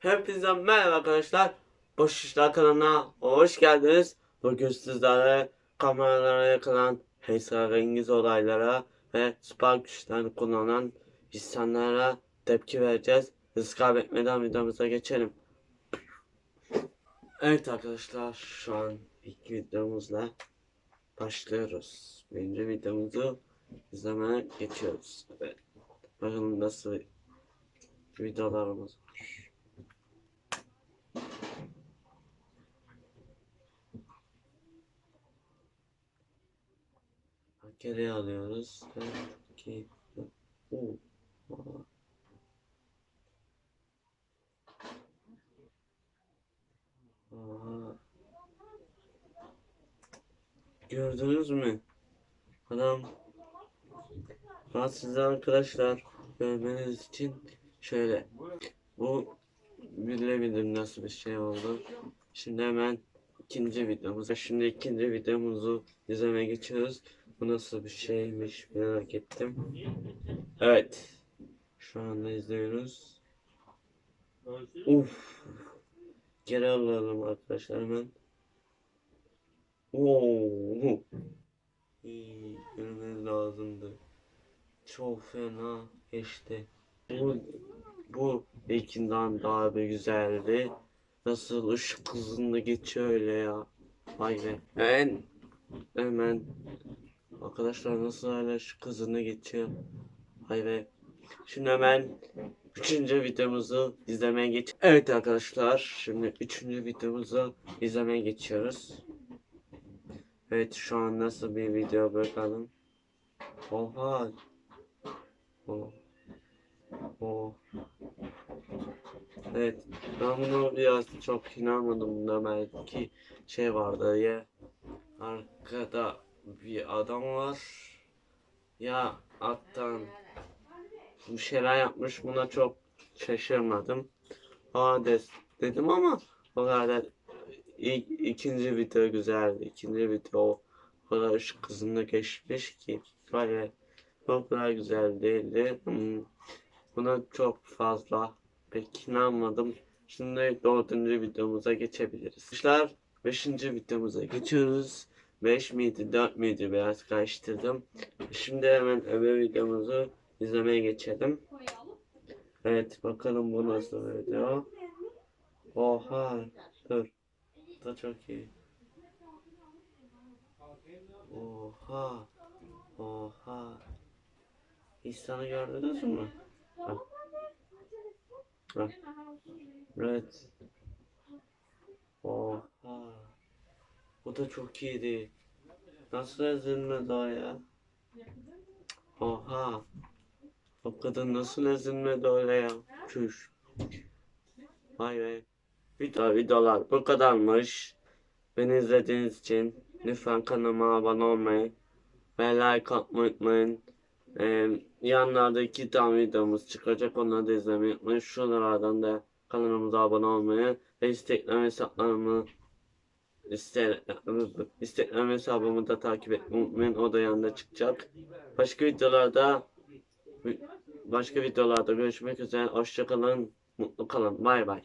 Hepinize merhaba arkadaşlar. Boş İşler kanalına hoş geldiniz. Bugün sizlere kameralara yakılan esrarengiz olaylara ve süper güçlerini kullanan insanlara tepki vereceğiz. Hız kaybetmeden videomuza geçelim. Evet arkadaşlar şu an ilk videomuzla başlıyoruz. Birinci videomuzu izlemeye geçiyoruz. Evet. Bakalım nasıl videolarımız var. Geri alıyoruz. Evet, iki, Oo. Aa. Aa. Gördünüz mü? Adam size arkadaşlar görmeniz için şöyle bu bilemedim nasıl bir şey oldu. Şimdi hemen ikinci videomuza şimdi ikinci videomuzu izlemeye geçiyoruz. Bu nasıl bir şeymiş merak ettim. Evet. Şu anda izliyoruz. Uf. Geri alalım arkadaşlar hemen. Oo. İyi, görmeniz lazımdı. Çok fena geçti. Bu, bu ilkinden daha bir güzeldi. Nasıl ışık hızında geçiyor öyle ya. Vay be. Ben hemen arkadaşlar nasıl hala ışık hızında geçiyor. Vay be. Şimdi hemen üçüncü videomuzu izlemeye geç. Evet arkadaşlar şimdi üçüncü videomuzu izlemeye geçiyoruz. Evet şu an nasıl bir video bakalım. Oha. Oh. Oh. Evet ben bunu biraz çok inanmadım bunda belki şey vardı ya arkada bir adam var ya alttan bir şeyler yapmış buna çok şaşırmadım. Aa des dedim ama o kadar ilk, ikinci video güzeldi. İkinci video o kadar ışık hızında geçmiş ki ya o kadar güzel değildi. Hmm, Buna çok fazla pek inanmadım. Şimdi dördüncü videomuza geçebiliriz. Arkadaşlar beşinci videomuza geçiyoruz. 5 miydi 4 müydü biraz karıştırdım. Şimdi hemen öbür videomuzu izlemeye geçelim. Evet bakalım bu nasıl bir video. Oha dur. Da çok iyi. Oha. Oha. İnsanı gördünüz mü? Bak. Bak. Evet. Oha. Bu da çok iyiydi. Nasıl ezilmedi o ya? Oha. O kadın nasıl ezilmedi öyle ya? Çüş. Vay be. Video videolar bu kadarmış. Beni izlediğiniz için lütfen kanalıma abone olmayı ve like atmayı unutmayın. Ee, yanlarda iki tane videomuz çıkacak. Onları da izlemeyi unutmayın. Şuralardan da kanalımıza abone olmayı ve Instagram hesaplarımı Instagram hesabımı da takip etmeyi. O da yanında çıkacak. Başka videolarda başka videolarda görüşmek üzere. Hoşçakalın. Mutlu kalın. Bay bay.